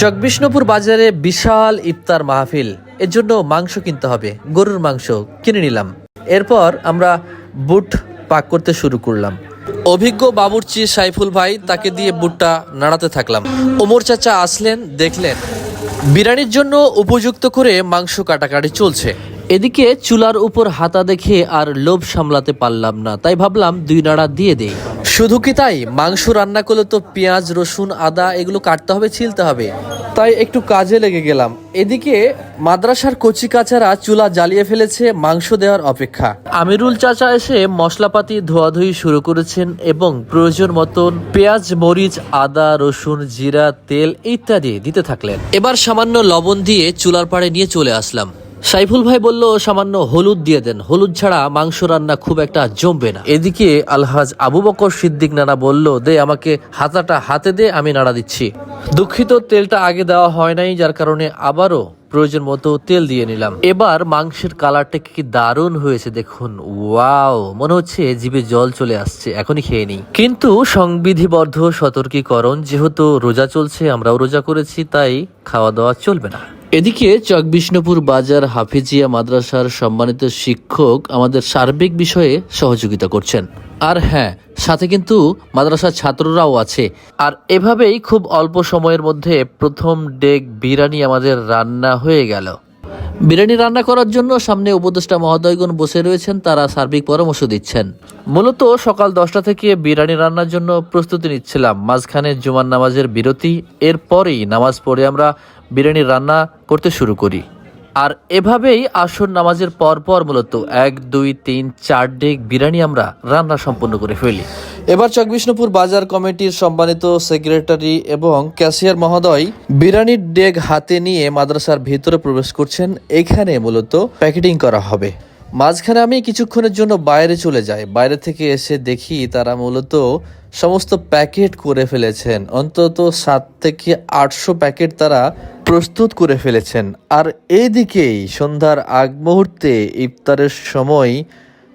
চকবিষ্ণুপুর বাজারে বিশাল ইফতার মাহফিল। এর জন্য মাংস কিনতে হবে। গরুর মাংস কিনে নিলাম। এরপর আমরা বুট পাক করতে শুরু করলাম। অভিজ্ঞ বাবুর্চি সাইফুল ভাই তাকে দিয়ে বুটটা নাড়াতে থাকলাম। ওমর চাচা আসলেন, দেখলেন। বিরিয়ানির জন্য উপযুক্ত করে মাংস কাটাকাটি চলছে। এদিকে চুলার উপর হাতা দেখে আর লোভ সামলাতে পারলাম না। তাই ভাবলাম দুই নাড়া দিয়ে দেই। শুধু কি তাই? মাংস রান্না করলে তো পেঁয়াজ, রসুন, আদা এগুলো কাটতে হবে, ছিলতে হবে। তাই একটু কাজে লেগে গেলাম। এদিকে মাদ্রাসার কচি কাচারা চুলা জ্বালিয়ে ফেলেছে, মাংস দেওয়ার অপেক্ষা। আমিরুল চাচা এসে মশলাপাতি ধোয়াধুয়ি শুরু করেছেন এবং প্রয়োজন মতন পেঁয়াজ, মরিচ, আদা, রসুন, জিরা, তেল ইত্যাদি দিতে থাকলেন। এবার সামান্য লবণ দিয়ে চুলার পাড়ে নিয়ে চলে আসলাম। সাইফুল ভাই বলল, সামান্য হলুদ দিয়ে দেন। হলুদ ছাড়া মাংস রান্না খুব একটা জমবে না। এদিকে আলহাজ আবু বকর সিদ্দিক নানা বলল, দে, আমাকে হাতাটা হাতে দে, আমি নাড়া দিচ্ছি। দুঃখিত, তেলটা আগে দেওয়া হয় নাই, যার কারণে আবারও প্রয়োজন মতো তেল দিয়ে নিলাম। এবার মাংসের কালারটা কি দারুণ হয়েছে দেখুন। ওয়াও, মনে হচ্ছে জিভে জল চলে আসছে, এখনই খেয়ে নিই। কিন্তু সংবিধিবদ্ধ সতর্কীকরণ, যেহেতু রোজা চলছে, আমরাও রোজা করেছি, তাই খাওয়া দাওয়া চলবে না। এদিকে চকবিষ্ণুপুর বাজার হাফিজিয়া মাদ্রাসার সম্মানিত শিক্ষক আমাদের সার্বিক বিষয়ে সহযোগিতা করছেন। আর হ্যাঁ সাথে কিন্তু মাদ্রাসার ছাত্ররাও আছে। আর এভাবেই খুব অল্প সময়ের মধ্যে প্রথম ডেক বিরিয়ানি আমাদের রান্না হয়ে গেল। বিরিয়ানি রান্না করার জন্য সামনে উপদেষ্টা মহোদয়গণ বসে রয়েছেন, তারা সার্বিক পরামর্শ দিচ্ছেন। মূলত সকাল দশটা থেকে বিরিয়ানি রান্নার জন্য প্রস্তুতি নিচ্ছিলাম। মাঝখানে জুমার নামাজের বিরতি, এরপরেই নামাজ পড়ে আমরা বিরিয়ানি রান্না করতে শুরু করি। আর এভাবেই আসর নামাজের পর পর মূলত এক, দুই, তিন, চার ডেক বিরিয়ানি আমরা রান্না সম্পন্ন করে ফেলি। এবার চকবিষ্ণুপুর বাজার কমিটির সম্মানিত সেক্রেটারি এবং ক্যাশিয়ার মহোদয় বিরিয়ানির ডেগ হাতে নিয়ে মাদ্রাসার ভিতরে প্রবেশ করছেন। এখানে মূলত প্যাকেটিং করা হবে। মাঝখানে আমি কিছুক্ষণের জন্য বাইরে চলে যাই। বাইরে থেকে এসে দেখি তারা মূলত সমস্ত প্যাকেট করে ফেলেছেন। অন্তত সাত থেকে আটশো প্যাকেট তারা প্রস্তুত করে ফেলেছেন। আর এইদিকেই সন্ধ্যার আগ মুহূর্তে ইফতারের সময়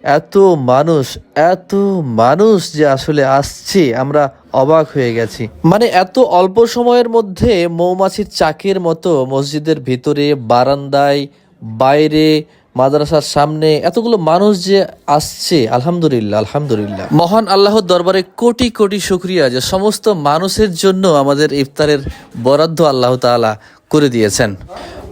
এত মানুষ এত মানুষ যে আসলে আসছে, আমরা অবাক হয়ে গেছি। মানে এত অল্প সময়ের মধ্যে মৌমাছির চাকের মতো মসজিদের ভিতরে, বারান্দায়, বাইরে মাদ্রাসার সামনে এতগুলো মানুষ যে আসছে, আলহামদুলিল্লাহ আলহামদুলিল্লাহ। মহান আল্লাহর দরবারে কোটি কোটি শুক্রিয়া যে সমস্ত মানুষের জন্য আমাদের ইফতারের বরাদ্দ আল্লাহ তাআলা করে দিয়েছেন।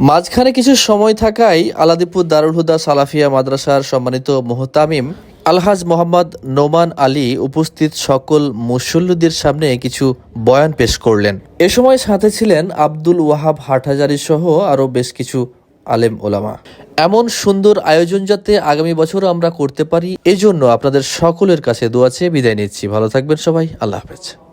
মাঝখানে কিছু সময় থাকায় আলাদিপুর দারুল হুদা সালাফিয়া মাদ্রাসার সম্মানিত মোহতামিম আলহাজ মোহাম্মদ নোমান আলী উপস্থিত সকল মুসল্লুদের সামনে কিছু বয়ান পেশ করলেন। এ সময় সাথে ছিলেন আব্দুল ওয়াহাব হাটহাজারি সহ আরও বেশ কিছু আলেম ওলামা। এমন সুন্দর আয়োজন যাতে আগামী বছরও আমরা করতে পারি, এজন্য আপনাদের সকলের কাছে দোয়া চেয়ে বিদায় নিচ্ছি। ভালো থাকবেন সবাই, আল্লাহ হাফেজ।